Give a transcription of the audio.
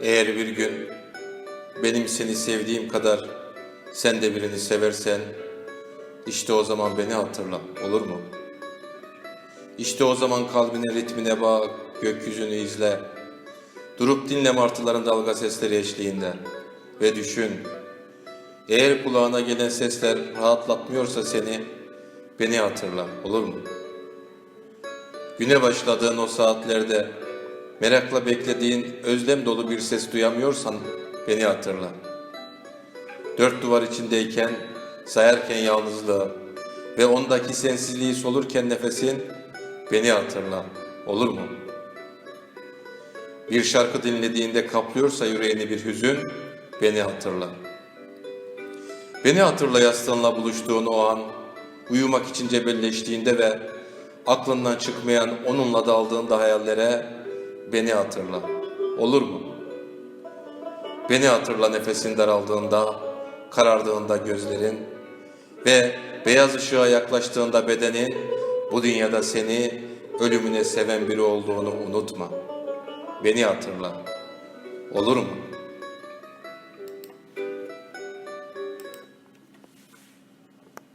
Eğer bir gün benim seni sevdiğim kadar sen de birini seversen, işte o zaman beni hatırla, olur mu? İşte o zaman kalbine ritmine bak, gökyüzünü izle. Durup dinle martıların dalga sesleri eşliğinde. Ve düşün, eğer kulağına gelen sesler rahatlatmıyorsa seni, beni hatırla, olur mu? Güne başladığın o saatlerde merakla beklediğin özlem dolu bir ses duyamıyorsan beni hatırla. Dört duvar içindeyken, sayarken yalnızlığı ve ondaki sensizliği solurken nefesin beni hatırla. Olur mu? Bir şarkı dinlediğinde kaplıyorsa yüreğini bir hüzün beni hatırla. Beni hatırla yastığınla buluştuğun o an, uyumak için cebelleştiğinde ve aklından çıkmayan onunla daldığında hayallere beni hatırla. Olur mu? Beni hatırla nefesin daraldığında, karardığında gözlerin ve beyaz ışığa yaklaştığında bedenin bu dünyada seni ölümüne seven biri olduğunu unutma. Beni hatırla. Olur mu?